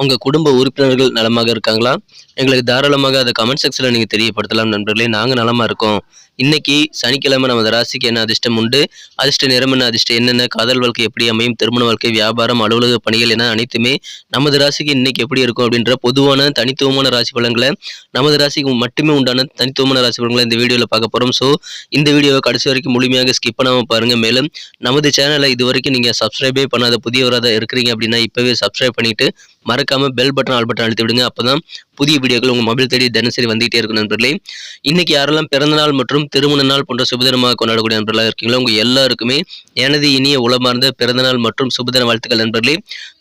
உங்கள் குடும்ப உறுப்பினர்கள் நலமாக இருக்காங்களா? எங்களுக்கு தாராளமாக அதை கமெண்ட் செக்ஷனில் நீங்கள் தெரியப்படுத்தலாம் நண்பர்களே. நாங்கள் நலமாக இருக்கோம். இன்னைக்கு சனிக்கிழமை நமது ராசிக்கு என்ன அதிர்ஷ்டம் உண்டு? அதிர்ஷ்ட நிறம் என்ன அதிர்ஷ்டம் என்னென்ன காதல் வாழ்க்கை எப்படி அமையும்? திருமண வாழ்க்கை வியாபாரம் அலுவலக பணிகள் என அனைத்துமே நமது ராசிக்கு இன்னைக்கு எப்படி இருக்கும் அப்படின்ற பொதுவான தனித்துவமான ராசி பலன்களை நமது ராசிக்கு மட்டுமே உண்டான தனித்துவமான ராசி பலன்களை இந்த வீடியோவில் பார்க்க போகிறோம் ஸோ இந்த வீடியோவை கடைசி வரைக்கும் முழுமையாக ஸ்கிப் பண்ணாமல் பாருங்கள் மேலும் நமது சேனலை இது வரைக்கும் நீங்கள் சப்ஸ்கிரைபே பண்ணாத புதியவராக இருக்கிறீங்க அப்படின்னா இப்போவே சப்ஸ்கிரைப் பண்ணிட்டு மறக்காமல் பெல் பட்டன் ஆல் பட்டன் அழுத்தி விடுங்க அப்பதான் புதிய வீடியோக்கள் உங்கள் மொபைல் தேடி தினசரி வந்துகிட்டே இருக்கும் நண்பர்களே. இன்னைக்கு யாரெல்லாம் பிறந்தநாள் மற்றும் திருமண நாள் போன்ற சுபதினமாக கொண்டாடக்கூடிய நண்பர்களாக இருக்கீங்களோ உங்கள் எல்லாருக்குமே எனது இனிய உளமார்ந்த பிறந்த நாள் மற்றும் சுபதின வாழ்த்துக்கள் நண்பர்களே.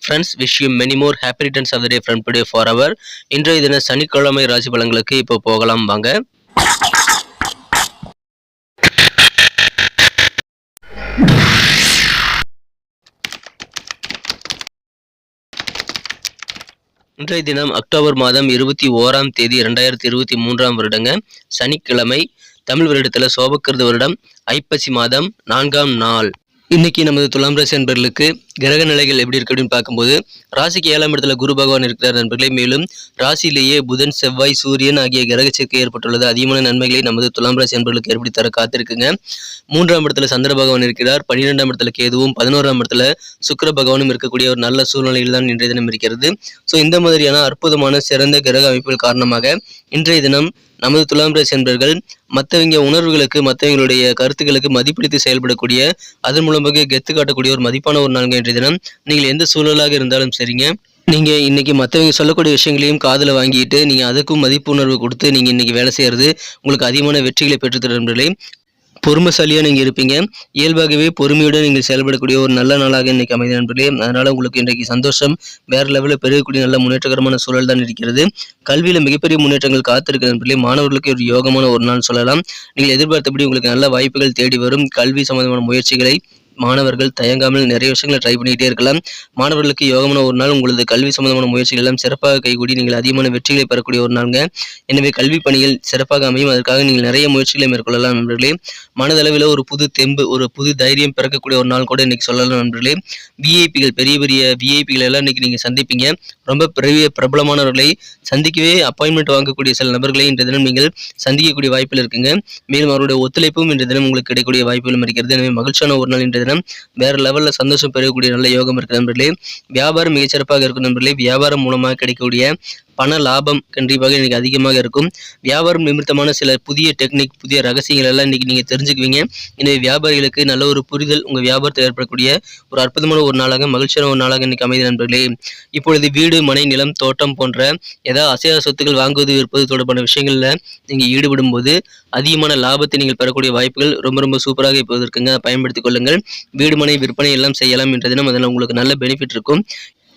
Friends wish you many more happy returns of the day friend today for our இன்றைய தின சனிக்கிழமை ராசி பலன்களுக்கு இப்போ போகலாம். வாங்க. இன்றைய தினம் அக்டோபர் மாதம் இருபத்தி ஓராம் தேதி இரண்டாயிரத்தி இருபத்தி மூன்றாம் வருடங்க. சனிக்கிழமை தமிழ் வருடத்தில் சோபக்கிருத வருடம். ஐப்பசி மாதம் நான்காம் நாள். இன்னைக்கு நமது துலாம் ராசி நண்பர்களுக்கு கிரக நிலைகள் எப்படி இருக்கு அப்படின்னு பார்க்கும்போது ராசிக்கு ஏழாம் இடத்துல குரு பகவான் இருக்கிறார் நண்பர்களே. மேலும் ராசியிலேயே புதன் செவ்வாய் சூரியன் ஆகிய கிரக சேர்க்கை ஏற்பட்டுள்ளது. அதிகமான நன்மைகளை நமது துலாம் ராசி நண்பர்களுக்கு ஏற்படுத்தி தர காத்திருக்குங்க. மூன்றாம் இடத்துல சந்திர பகவான் இருக்கிறார். பன்னிரெண்டாம் இடத்துல கேதுவும் பதினோராம் இடத்துல சுக்கிர பகவானும் இருக்கக்கூடிய ஒரு நல்ல சூழ்நிலையில் தான் இன்றைய தினம் இருக்கிறது. ஸோ இந்த மாதிரியான அற்புதமான சிறந்த கிரக அமைப்புகள் காரணமாக இன்றைய தினம் நமது துலாம் ராசி நண்பர்கள் மற்றவங்க உணர்வுகளுக்கு மற்றவங்களுடைய கருத்துக்களுக்கு மதிப்பளித்து செயல்படக்கூடிய அதன் மூலமாக கெத்து காட்டக்கூடிய ஒரு மதிப்பான ஒரு நான்கு இன்றைய தினம். நீங்கள் எந்த சூழலாக இருந்தாலும் சரிங்க. நீங்கள் இன்னைக்கு மற்றவங்க சொல்லக்கூடிய விஷயங்களையும் காதில் வாங்கிட்டு நீங்க அதுக்கும் மதிப்பு உணர்வு கொடுத்து நீங்க இன்னைக்கு வேலை செய்யறது உங்களுக்கு அதிகமான வெற்றிகளை பெற்றுத்தரும் நண்பர்களே பொறுமைசாலியாக நீங்கள் இருப்பீங்க. இயல்பாகவே பொறுமையுடன் நீங்கள் செயல்படக்கூடிய ஒரு நல்ல நாளாக இன்றைக்கி அமைதி நண்பர்களே. அதனால் உங்களுக்கு இன்றைக்கு சந்தோஷம் வேறு லெவலில் பெருகக்கூடிய நல்ல முன்னேற்றகரமான சூழல் தான் இருக்கிறது. கல்வியில் மிகப்பெரிய முன்னேற்றங்கள் காத்திருக்க நண்பர்களே. மாணவர்களுக்கு ஒரு யோகமான ஒரு நாள் சொல்லலாம். நீங்கள் எதிர்பார்த்தபடி உங்களுக்கு நல்ல வாய்ப்புகள் தேடி வரும். கல்வி சம்பந்தமான முயற்சிகளை மாணவர்கள் தயங்காமல் நிறைய விஷயங்களை ட்ரை பண்ணிக்கிட்டே இருக்கலாம். மாணவர்களுக்கு யோகமான ஒரு நாள் உங்களது கல்வி சம்பந்தமான முயற்சிகள் எல்லாம் சிறப்பாக கைகூடி நீங்கள் அதிகமான வெற்றிகளை பெறக்கூடிய ஒரு நாளுங்க. எனவே கல்வி பணிகள் சிறப்பாக அமையும். அதற்காக நீங்கள் நிறைய முயற்சிகளை மேற்கொள்ளலாம் நண்பர்களே. மனதளவில் ஒரு புது தெம்பு ஒரு புது தைரியம் பிறக்கக்கூடிய ஒரு நாள் கூட இன்னைக்கு சொல்லலாம் நண்பர்களே. விஐபிகள் பெரிய பெரிய விஐபிகள் எல்லாம் இன்னைக்கு நீங்கள் சந்திப்பீங்க. ரொம்ப பெரிய பிரபலமானவர்களை சந்திக்கவே அப்பாயின்மெண்ட் வாங்கக்கூடிய சில நபர்களை இன்றைய தினம் நீங்கள் சந்திக்கக்கூடிய வாய்ப்பில் இருக்குங்க. மேலும் அவருடைய ஒத்துழைப்பும் இன்றைய தினம் உங்களுக்கு கிடைக்கக்கூடிய வாய்ப்புகளும் இருக்கிறது. எனவே மகிழ்ச்சியான ஒரு நாள் இன்றைய தினம். வேற லெவலில் சந்தோஷம் பெறக்கூடிய நல்ல யோகம் இருக்கு நண்பர்களே வியாபாரம் மிகச்சிறப்பாக இருக்கும் நண்பர்களே வியாபாரம் மூலமாக கிடைக்கக்கூடிய பண லாபம் கண்டிப்பாக இன்றைக்கி அதிகமாக இருக்கும். வியாபாரம் நிமித்தமான சில புதிய டெக்னிக் புதிய ரகசியங்கள் எல்லாம் இன்னைக்கு நீங்கள் தெரிஞ்சுக்குவீங்க. எனவே வியாபாரிகளுக்கு நல்ல ஒரு புரிதல் உங்கள் வியாபாரத்தில் ஏற்படக்கூடிய ஒரு அற்புதமான ஒரு நாளாக மகிழ்ச்சியான ஒரு நாளாக இன்றைக்கி அமைதி நண்பர்களே. இப்பொழுது வீடு மனை நிலம் தோட்டம் போன்ற ஏதாவது அசையா சொத்துக்கள் வாங்குவது விற்பது தொடர்பான விஷயங்களில் நீங்கள் ஈடுபடும் போது அதிகமான லாபத்தை நீங்கள் பெறக்கூடிய வாய்ப்புகள் ரொம்ப ரொம்ப சூப்பராக இப்போது இருக்குங்க. பயன்படுத்திக் கொள்ளுங்கள். வீடு மனை விற்பனை எல்லாம் செய்யலாம் என்ற தினம் அதில் உங்களுக்கு நல்ல பெனிஃபிட் இருக்கும்.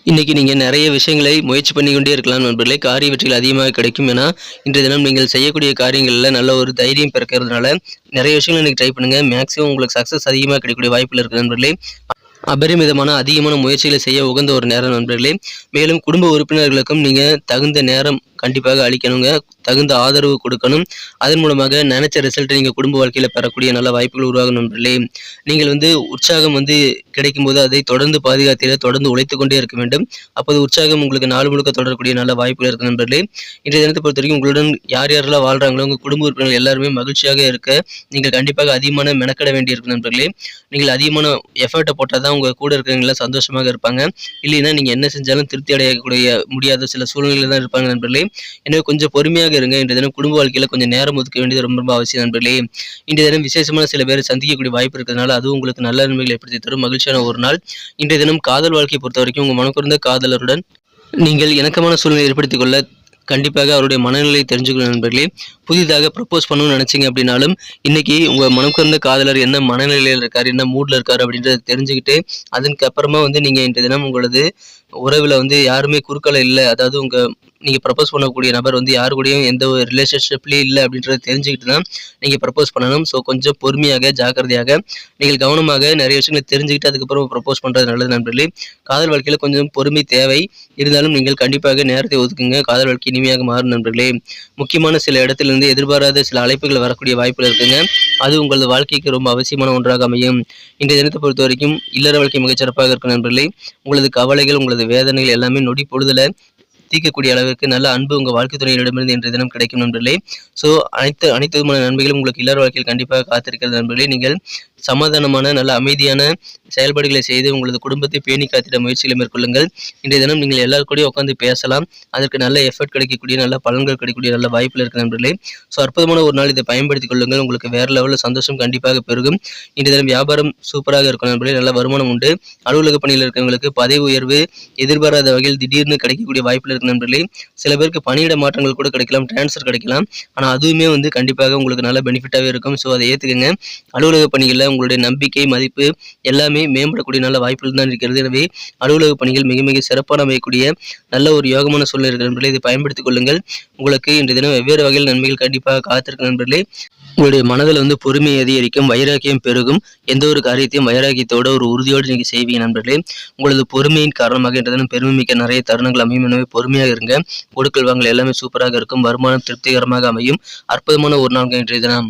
இன்னைக்கு நீங்கள் நிறைய விஷயங்களை முயற்சி பண்ணிக்கொண்டே இருக்கலாம் நண்பர்களே. காரிய வெற்றிகள் அதிகமாக கிடைக்கும் ஏன்னா இன்றைய தினம் நீங்கள் செய்யக்கூடிய காரியங்களில் நல்ல ஒரு தைரியம் பிறக்கிறதுனால நிறைய விஷயங்கள் இன்னைக்கு ட்ரை பண்ணுங்கள் மேக்ஸிமம் உங்களுக்கு சக்ஸஸ் அதிகமாக கிடைக்கக்கூடிய வாய்ப்பில் இருக்குது நண்பர்களே. அபரிமிதமான அதிகமான முயற்சிகளை செய்ய உகந்த ஒரு நேரம் நண்பர்களே. மேலும் குடும்ப உறுப்பினர்களுக்கும் நீங்கள் தகுந்த நேரம் கண்டிப்பாக அளிக்கணுங்க. தகுந்த ஆதரவு கொடுக்கணும். அதன் மூலமாக நினைச்ச ரிசல்ட்டை நீங்கள் குடும்ப வாழ்க்கையில் பெறக்கூடிய நல்ல வாய்ப்புகள் உருவாகும் நண்பர்களே. நீங்கள் வந்து உற்சாகம் வந்து கிடைக்கும் போது அதை தொடர்ந்து பாதுகாத்திட தொடர்ந்து உழைத்து கொண்டே இருக்க வேண்டும். அப்போது உற்சாகம் உங்களுக்கு நாள் முழுக்க தொடரக்கூடிய நல்ல வாய்ப்புகள் இருக்கு நண்பர்களே. இன்றைய தினத்தை பொறுத்த வரைக்கும் உங்களுடன் யார் யாரெல்லாம் வாழ்றாங்களோ உங்கள் குடும்ப உறுப்பினர்கள் எல்லாருமே மகிழ்ச்சியாக இருக்க நீங்கள் கண்டிப்பாக அதிகமான மெனக்கட வேண்டியிருக்கு நண்பர்களே. நீங்கள் அதிகமான எஃபர்ட்டை போட்டால் தான் உங்கள் கூட இருக்கிறவங்களாம் சந்தோஷமாக இருப்பாங்க. இல்லைன்னா நீங்கள் என்ன செஞ்சாலும் திருப்தி அடையக்கூடிய முடியாத சில சூழ்நிலையில் தான் இருப்பாங்க நண்பர்களே. எனவே கொஞ்சம் பொறுமையாக இருங்க. இன்றைய தினம் குடும்ப வாழ்க்கையில் கொஞ்சம் நேரம் ஒதுக்க வேண்டியது ரொம்ப ரொம்ப அவசியம் நண்பர்களே. இன்றைய தினம் விசேஷமான சில பேர் சந்திக்கக்கூடிய வாய்ப்பு இருக்கிறதுனால அது உங்களுக்கு நல்ல நன்மைகளை ஏற்படுத்தி தரும். மகிழ்ச்சியான ஒரு நாள். இன்றைய தினம் காதல் வாழ்க்கையை பொறுத்த வரைக்கும் உங்கள் மனக்குறந்த காதலருடன் நீங்கள் இணக்கமான சூழ்நிலை ஏற்படுத்திக் கொள்ள கண்டிப்பாக அவருடைய மனநிலையை தெரிஞ்சுக்கணும் நண்பர்களே. புதிதாக ப்ரப்போஸ் பண்ணணும்னு நினச்சிங்க அப்படின்னாலும் இன்னைக்கு உங்கள் மனம் கறந்த காதலர் என்ன மனநிலையில் இருக்கார் என்ன மூடில் இருக்கார் அப்படின்றத தெரிஞ்சுக்கிட்டு அதுக்கப்புறமா வந்து நீங்கள் இன்றைய தினம் உங்களது உறவில் வந்து யாருமே குறுக்கலை இல்லை. அதாவது உங்கள் நீங்கள் ப்ரப்போஸ் பண்ணக்கூடிய நபர் வந்து யாரு கூடயும் எந்த ஒரு ரிலேஷன்ஷிப்லேயும் இல்லை அப்படின்றத தெரிஞ்சுக்கிட்டு தான் நீங்கள் ப்ரப்போஸ் பண்ணணும். ஸோ கொஞ்சம் பொறுமையாக ஜாக்கிரதையாக நீங்கள் கவனமாக நிறைய விஷயங்களை தெரிஞ்சுக்கிட்டு அதுக்கப்புறம் ப்ரப்போஸ் பண்ணுறது நல்லது நண்பர்களே. காதல் வாழ்க்கையில் கொஞ்சம் பொறுமை தேவை. இருந்தாலும் நீங்கள் கண்டிப்பாக நேரத்தை ஒதுக்குங்க. காதல் வாழ்க்கை இனிமையாக மாறும் நண்பர்களே. முக்கியமான சில இடத்துலேருந்து எதிர்பாராத சில அழைப்புகள் வரக்கூடிய வாய்ப்புகள் இருக்குங்க. அது உங்களது வாழ்க்கைக்கு ரொம்ப அவசியமான ஒன்றாக அமையும். இன்றைய தினத்தை பொறுத்த வரைக்கும் இல்லற வாழ்க்கை மிகச்சிறப்பாக இருக்கும் நண்பர்களே. உங்களது கவலைகள் உங்களது வேதனைகள் எல்லாமே நொடி பொழுதுல தீர்க்கக்கூடிய அளவிற்கு நல்ல அன்பு உங்கள் வாழ்க்கை துணையிடமிருந்து இன்றைய தினம் கிடைக்கும் நண்பர்களே. ஸோ அனைத்து அனைத்து விதமான நன்மைகளும் உங்களுக்கு இல்லற வாழ்க்கையில் கண்டிப்பாக காத்திருக்கிறது நண்பர்களே. நீங்கள் சமாதானமான நல்ல அமைதியான செயல்பாடுகளை செய்து உங்களது குடும்பத்தை பேணி காத்திட முயற்சிகளை மேற்கொள்ளுங்கள். இன்றைய தினம் நீங்கள் எல்லாரும் உட்காந்து பேசலாம். அதற்கு நல்ல எஃபர்ட் கிடைக்கக்கூடிய நல்ல பலன்கள் கிடைக்கக்கூடிய நல்ல வாய்ப்பில் இருக்க நண்பர்களே. ஸோ அற்புதமான ஒரு நாள் இதை பயன்படுத்திக் கொள்ளுங்கள். உங்களுக்கு வேறு லெவலில் சந்தோஷம் கண்டிப்பாக பெருகும். இன்றைய தினம் வியாபாரம் சூப்பராக இருக்கும் நண்பர்களே. நல்ல வருமானம் உண்டு. அலுவலக பணியில் இருக்கிறவங்களுக்கு பதவி உயர்வு எதிர்பாராத வகையில் திடீர்னு கிடைக்கக்கூடிய வாய்ப்பில் இருக்க நண்பர்களே. சில பேருக்கு பணியிட மாற்றங்கள் கூட கிடைக்கலாம் டிரான்ஸ்ஃபர் கிடைக்கலாம். ஆனால் அதுவுமே வந்து கண்டிப்பாக உங்களுக்கு நல்ல பெனிஃபிட்டாகவே இருக்கும். ஸோ அதை ஏற்றுக்குங்க அலுவலக பணிகளில் உங்களுடைய நம்பிக்கை மதிப்பு எல்லாமே மேம்படக்கூடிய நல்ல வாய்ப்புகள் தான் இருக்கிறது. எனவே அலுவலக பணிகள் மிக மிக சிறப்பான அமையக்கூடிய நல்ல ஒரு யோகமான சூழ்நிலை இருக்கிற நண்பர்களே. இதை பயன்படுத்திக் கொள்ளுங்கள். உங்களுக்கு இன்றைய தினம் வெவ்வேறு வகையில் நன்மைகள் கண்டிப்பாக காத்திருக்க நண்பர்களே. உங்களுடைய மனதில் வந்து பொறுமை அதிகரிக்கும் வைராக்கியம் பெருகும் எந்த ஒரு காரியத்தையும் வைராக்கியத்தோட ஒரு உறுதியோடு நீங்கள் செய்வீங்க நண்பர்களே. உங்களது பொறுமையின் காரணமாக இன்றைய பெருமை மிக்க நிறைய தருணங்கள் அமையும். எனவே பொறுமையாக இருங்க. கொடுக்கல் வாங்கல் எல்லாமே சூப்பராக இருக்கும். வருமானம் திருப்திகரமாக அமையும். அற்புதமான ஒரு நாள் இன்றைய தினம்.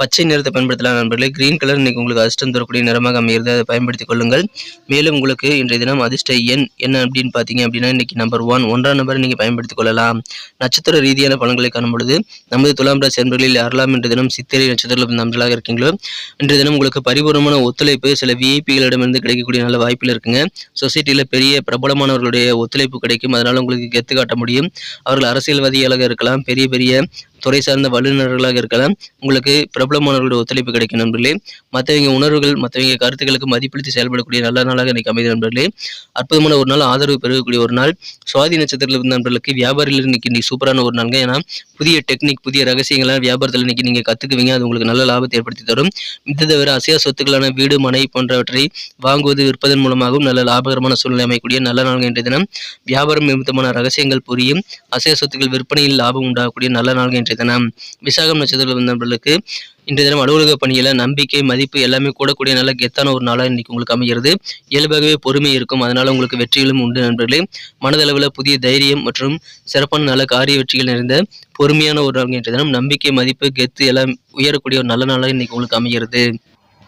பச்சை நிறத்தை பயன்படுத்தலாம் நண்பர்களே. கிரீன் கலர் இன்னைக்கு உங்களுக்கு அதிர்ஷ்டம் தரக்கூடிய நிறமாக அமைகிறது. அதை பயன்படுத்திக் கொள்ளுங்கள். மேலும் உங்களுக்கு இன்றைய தினம் அதிர்ஷ்ட எண் என்ன அப்படின்னு பார்த்தீங்க அப்படின்னா இன்னைக்கு நம்பர் ஒன் ஒன்றாம் நம்பர் நீங்கள் பயன்படுத்திக் கொள்ளலாம். நட்சத்திர ரீதியான பலன்களை காணும் பொழுது நமது துலாம் ராசி நண்பர்களில் யாரெல்லாம் இன்றைய தினம் சித்திரை நட்சத்திரத்தில் நண்பர்களாக இருக்கீங்களோ இன்றைய தினம் உங்களுக்கு பரிபூர்ணமான ஒத்துழைப்பு சில விஐபிகளிடமிருந்து கிடைக்கக்கூடிய நல்ல வாய்ப்பில் இருக்குங்க. சொசைட்டியில் பெரிய பிரபலமானவர்களுடைய ஒத்துழைப்பு கிடைக்கும். அதனால உங்களுக்கு கெத்து காட்ட முடியும். அவர்கள் அரசியல்வாதிகளாக இருக்கலாம். பெரிய பெரிய துறை சார்ந்த வல்லுநர்களாக இருக்கலாம். உங்களுக்கு பிரபலமானவர்களுடைய ஒத்துழைப்பு கிடைக்கும் நண்பர்களே. மற்றவங்க உணர்வுகள் மற்றவங்க கருத்துக்களுக்கு மதிப்பளித்து செயல்படக்கூடிய நல்ல நாளாக இன்னைக்கு அமைதி நண்பர்களே. அற்புதமான ஒரு நாள் ஆதரவு பெறக்கூடிய ஒரு நாள். சுவாதி நட்சத்திரத்தில் இருந்த நண்பர்களுக்கு வியாபாரியில் இன்னைக்கு இன்னைக்கு சூப்பரான ஒரு நாளுங்க. ஏன்னா புதிய டெக்னிக் புதிய ரகசியங்களான வியாபாரத்தில் இன்னைக்கு நீங்கள் கற்றுக்குவீங்க அது உங்களுக்கு நல்ல லாபத்தை ஏற்படுத்தி தரும். இது தவிர அசையா சொத்துக்களான வீடு மனை போன்றவற்றை வாங்குவது விற்பதன் மூலமாகவும் நல்ல லாபகரமான சூழ்நிலை அமையக்கூடிய நல்ல நாள் இன்றைய தினம். வியாபாரம் நிமித்தமான ரகசியங்கள் புரியும். அசையா சொத்துக்கள் விற்பனையில் லாபம் உண்டாகக்கூடிய நல்ல நாள் இன்றைய தினம் விசாகம் நட்சத்திரத்தில் நண்பர்களுக்கு இன்றைய தினம் அலுவலக பணியில் நம்பிக்கை மதிப்பு எல்லாமே கூடக்கூடிய நல்ல கெத்தான ஒரு நாளாக இன்னைக்கு உங்களுக்கு அமைகிறது. இயல்பாகவே பொறுமை இருக்கும். அதனால உங்களுக்கு வெற்றிகளும் உண்டு நண்பர்களே. மனதளவில் புதிய தைரியம் மற்றும் சிறப்பான நல்ல காரிய வெற்றிகள் நிறைந்த பொறுமையான ஒரு நாள் இன்றைய தினம். நம்பிக்கை மதிப்பு கெத்து எல்லாம் உயரக்கூடிய ஒரு நல்ல நாளாக இன்னைக்கு உங்களுக்கு அமைகிறது.